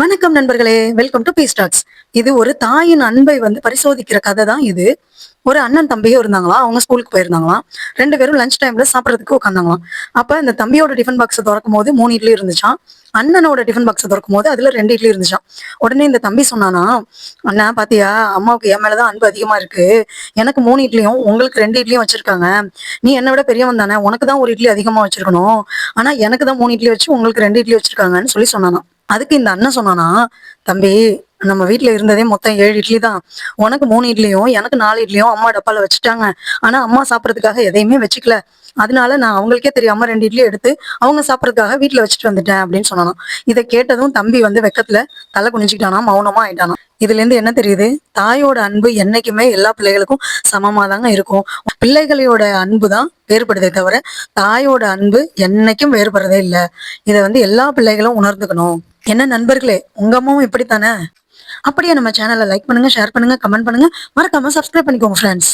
வணக்கம் நண்பர்களே. Welcome to பீஸ்டாக்ஸ் இது ஒரு தாயின் அன்பை வந்து பரிசோதிக்கிற கதை தான் இது. ஒரு அண்ணன் தம்பியும் இருந்தாங்களாம். அவங்க ஸ்கூலுக்கு போயிருந்தாங்களாம். ரெண்டு பேரும் லஞ்ச் டைம்ல சாப்பிட்றதுக்கு உட்காந்தாங்களாம் அப்ப அந்த தம்பியோட டிஃபன் பாக்ஸை திறக்கும் போது மூணு இட்லி இருந்துச்சான் அண்ணனோட டிஃபன் பாக்ஸை திறக்கும் போது அதுல ரெண்டு இட்லி இருந்துச்சான் உடனே இந்த தம்பி சொன்னானா அண்ணா பாத்தியா அம்மாவுக்கு என் மேலதான் அன்பு அதிகமா இருக்கு. எனக்கு மூணு இட்லியும் உங்களுக்கு ரெண்டு இட்லியும் வச்சிருக்காங்க. நீ என்னை விட பெரியவன் தானே. உனக்கு தான் ஒரு இட்லி அதிகமா வச்சிருக்கணும். ஆனா எனக்கு தான் மூணு இட்லி வச்சு உங்களுக்கு ரெண்டு இட்லி வச்சிருக்காங்கன்னு சொல்லி சொன்னானா அதுக்கு இந்த அண்ணன் சொன்னானா தம்பி நம்ம வீட்ல இருந்ததே மொத்தம் ஏழு இட்லி தான். உனக்கு மூணு இட்லியும் எனக்கு நாலு இட்லியும் அம்மா டப்பால வச்சுட்டாங்க. ஆனா அம்மா சாப்பிட்றதுக்காக எதையுமே வச்சுக்கல. அதனால நான் அவங்களுக்கே தெரியாம ரெண்டு இட்லி எடுத்து அவங்க சாப்பிட்றதுக்காக வீட்ல வச்சுட்டு வந்துட்டேன் அப்படின்னு சொன்னானா. இதை கேட்டதும் தம்பி வந்து வெக்கத்துல தலை குனிஞ்சுக்கிட்டானா மௌனமா ஆயிட்டானா. இதுல இருந்து என்ன தெரியுது? தாயோட அன்பு என்னைக்குமே எல்லா பிள்ளைகளுக்கும் சமமா தாங்க இருக்கும். பிள்ளைகளோட அன்பு தான் வேறுபடுதே தவிர தாயோட அன்பு என்னைக்கும் வேறுபடுறதே இல்லை. இதை வந்து எல்லா பிள்ளைகளும் உணர்ந்துக்கணும். என்ன நண்பர்களே உங்க அம்மாவும் இப்படித்தானே? அப்படியே நம்ம சேனலை லைக் பண்ணுங்க ஷேர் பண்ணுங்க கமெண்ட் பண்ணுங்க. மறக்காம சப்ஸ்கிரைப் பண்ணிக்கோங்க ஃப்ரெண்ட்ஸ்